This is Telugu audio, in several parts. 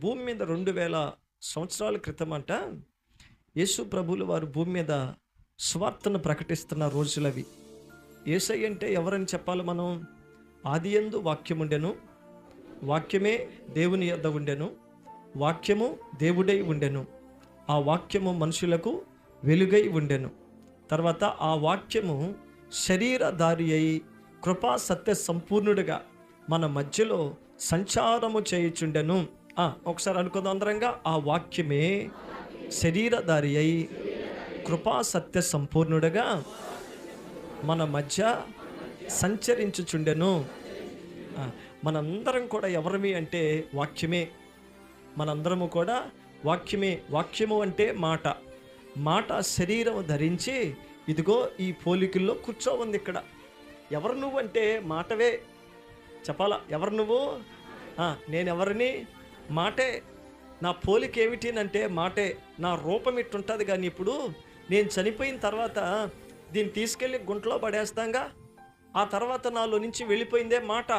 భూమి మీద రెండు వేల సంవత్సరాల క్రితం అంట యేసు ప్రభులు వారు భూమి మీద స్వార్థను ప్రకటిస్తున్న రోజులవి ఏసై అంటే ఎవరని చెప్పాలి మనం? ఆది ఎందు వాక్యం ఉండెను. వాక్యమే దేవుని యొద్ద ఉండెను. వాక్యము దేవుడై ఉండెను. ఆ వాక్యము మనుషులకు వెలుగై ఉండెను. తర్వాత ఆ వాక్యము శరీరధారి అయి కృపా సత్య సంపూర్ణుడిగా మన మధ్యలో సంచారము చేయుచుండెను. ఒకసారి అనుకుందాం అందరంగా. ఆ వాక్యమే శరీరధారి అయి కృపా సత్య సంపూర్ణుడగా మన మధ్య సంచరించుచుండెను. మనందరం కూడా ఎవరిమి అంటే వాక్యమే. మనందరము కూడా వాక్యమే. వాక్యము అంటే మాట. మాట శరీరం ధరించి ఇదిగో ఈ పోలికల్లో కూర్చో ఉంది ఇక్కడ. ఎవరు నువ్వు అంటే మాటవే. చెప్పాలా? ఎవరు నువ్వు? నేను నేనెవరిని? మాటే నా పోలిక ఏమిటి అంటే మాటే నా రూపం ఇట్టుంటుంది కానీ ఇప్పుడు నేను చనిపోయిన తర్వాత దీన్ని తీసుకెళ్ళి గుంటలో పడేస్తాంగా? ఆ తర్వాత నాలో నుంచి వెళ్ళిపోయిందే మాట.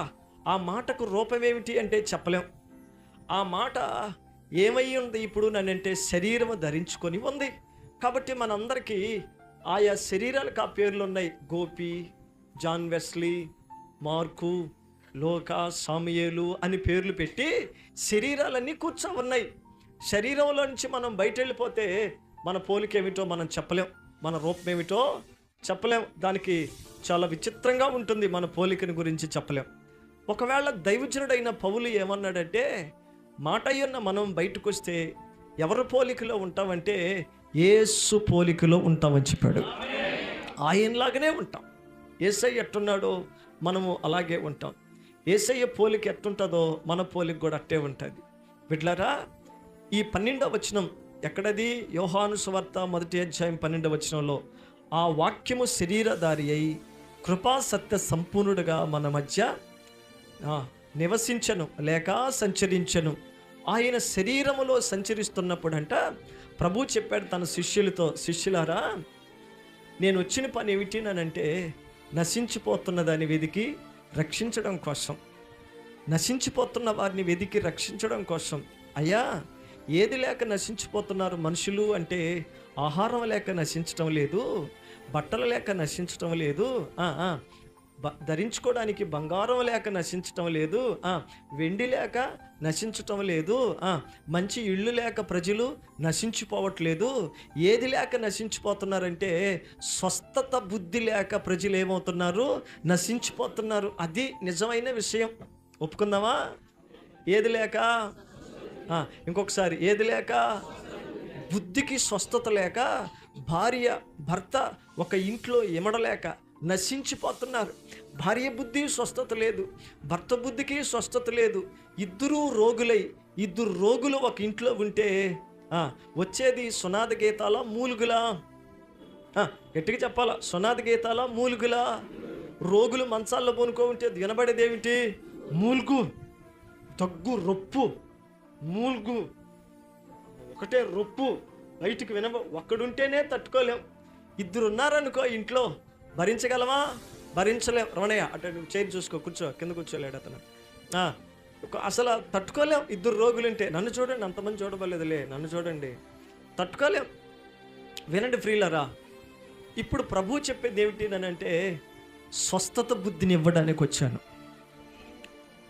ఆ మాటకు రూపం ఏమిటి అంటే చెప్పలేం. ఆ మాట ఏమై ఉంది ఇప్పుడు నన్నంటే శరీరము ధరించుకొని ఉంది. కాబట్టి మనందరికీ ఆయా శరీరాలకు ఆ పేర్లు ఉన్నాయి గోపి జాన్ వెస్లీ మార్కు లోక సామయేలు అని పేర్లు పెట్టి శరీరాలన్నీ కూర్చో ఉన్నాయి శరీరంలో నుంచి మనం బయట వెళ్ళిపోతే మన పోలిక ఏమిటో మనం చెప్పలేం. మన రూపం ఏమిటో చెప్పలేం. దానికి చాలా విచిత్రంగా ఉంటుంది మన పోలికని గురించి చెప్పలేం. ఒకవేళ దైవజనుడైన పౌలు ఏమన్నాడంటే మాటయ్యున్న మనం బయటకు వస్తే ఎవరి పోలికలో ఉంటామంటే ఏసు పోలికలో ఉంటామని చెప్పాడు. ఆయనలాగానే ఉంటాం. ఏసయ్య ఎట్టున్నాడో మనము అలాగే ఉంటాం. ఏసయ్య పోలిక ఎట్టుంటుందో మన పోలిక కూడా అట్టే ఉంటుంది. బిడ్లారా ఈ పన్నెండవ వచనం ఎక్కడది? యోహాను సువార్త మొదటి అధ్యాయం పన్నెండవ వచనంలో ఆ వాక్యము శరీరధారి అయి కృపా సత్య సంపూర్ణుడుగా మన మధ్య నివసించను లేక సంచరించను. ఆయన శరీరములో సంచరిస్తున్నప్పుడంట ప్రభు చెప్పాడు తన శిష్యులతో శిష్యులారా నేను వచ్చిన పని ఏమిటి? అంటే నశించిపోతున్న దాని వెదికి రక్షించడం కోసం నశించిపోతున్న వారిని వెదికి రక్షించడం కోసం. అయ్యా ఏది లేక నశించిపోతున్నారు మనుషులు అంటే ఆహారం లేక నశించటం లేదు బట్టలు లేక నశించటం లేదు. ధరించుకోవడానికి బంగారం లేక నశించటం లేదు. వెండి లేక నశించటం లేదు. మంచి ఇళ్ళు లేక ప్రజలు నశించిపోవట్లేదు. ఏది లేక నశించిపోతున్నారంటే స్వస్థత బుద్ధి లేక ప్రజలు ఏమవుతున్నారు? నశించిపోతున్నారు. అది నిజమైన విషయం. ఒప్పుకుందామా? ఏది లేక? ఇంకొకసారి. ఏది లేక? బుద్ధికి స్వస్థత లేక భార్య భర్త ఒక ఇంట్లో ఇమడలేక నశించిపోతున్నారు. భార్య బుద్ధి స్వస్థత లేదు. భర్త బుద్ధికి స్వస్థత లేదు. ఇద్దరూ రోగులై ఇద్దరు రోగులు ఒక ఇంట్లో ఉంటే వచ్చేది సునాద గీతాల మూలుగులా. గట్టిగా చెప్పాలా? సునాద గీతాల మూలుగులా. రోగులు మంచాల్లో పోనుకో ఉంటే వినబడేది ఏమిటి? మూలుగు దగ్గు రొప్పు. మూలుగు ఒకటే రొప్పు. బయటికి వినబ ఒక్కడుంటేనే తట్టుకోలేం. ఇద్దరు ఉన్నారనుకో ఇంట్లో. భరించగలవా భరించలేం. రమణయ్య అటు నువ్వు చేయి చూసుకో కూర్చో కింద కూర్చోలేడు అతను. అసలు తట్టుకోలేం. ఇద్దరు రోగులుంటే నన్ను చూడండి అంతమంది చూడబోలేదులే నన్ను చూడండి. తట్టుకోలేం. వినండి ఫ్రీలరా ఇప్పుడు ప్రభు చెప్పేది ఏమిటి అని అంటే స్వస్థత బుద్ధిని ఇవ్వడానికి వచ్చాను.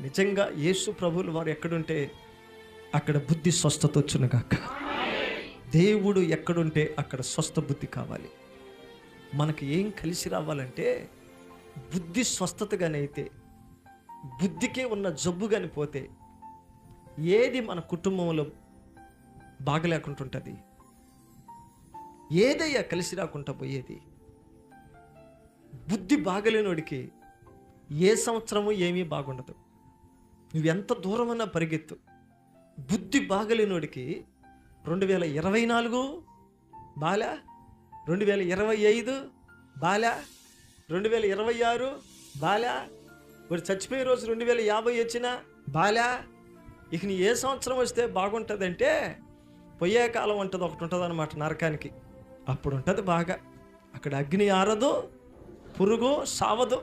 నిజంగా యేసు ప్రభువులు వారు ఎక్కడుంటే అక్కడ బుద్ధి స్వస్థత వచ్చును గాక. దేవుడు ఎక్కడుంటే అక్కడ స్వస్థ బుద్ధి కావాలి. మనకి ఏం కలిసి రావాలంటే బుద్ధి స్వస్థతగానైతే బుద్ధికే ఉన్న జబ్బు కానీ పోతే ఏది మన కుటుంబంలో బాగలేకుంటుంటుంది. ఏదయ్యా కలిసి రాకుండా పోయేది? బుద్ధి బాగలేనోడికి ఏ సంవత్సరము ఏమీ బాగుండదు. నువ్వెంత దూరమన్నా పరిగెత్తు. బుద్ధి బాగలేనోడికి రెండు వేల ఇరవై నాలుగు బాలే? రెండు వేల ఇరవై ఐదు బాలా రెండు వేల ఇరవై ఆరు బాలా. మరి చచ్చిపోయే రోజు రెండు వేల యాభై వచ్చిన బాలా ఇక నీ ఏ సంవత్సరం వస్తే బాగుంటుందంటే పొయ్యే కాలం ఉంటుంది ఒకటి ఉంటుంది అనమాట నరకానికి. అప్పుడు ఉంటుంది బాగా. అక్కడ అగ్ని ఆరదు పురుగు సావదు.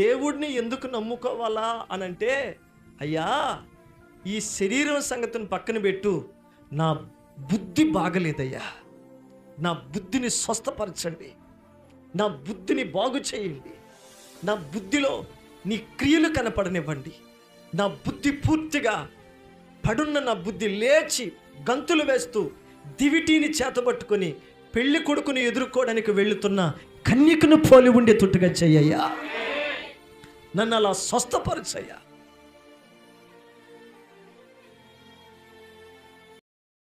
దేవుడిని ఎందుకు నమ్ముకోవాలా అని అంటే అయ్యా ఈ శరీరం సంగతిని పక్కన పెట్టు నా బుద్ధి బాగలేదయ్యా. నా బుద్ధిని స్వస్థపరచండి. నా బుద్ధిని బాగు చేయండి. నా బుద్ధిలో నీ క్రియలు కనపడనివ్వండి. నా బుద్ధి పూర్తిగా పడున్న నా బుద్ధి లేచి గంతులు వేస్తూ దివిటీని చేతబట్టుకొని పెళ్ళి కొడుకుని ఎదుర్కోవడానికి వెళుతున్న కన్యకను పోలి ఉండే తుట్టుగా చెయ్యయ్యా నన్ను అలా స్వస్థపరచయ్యా.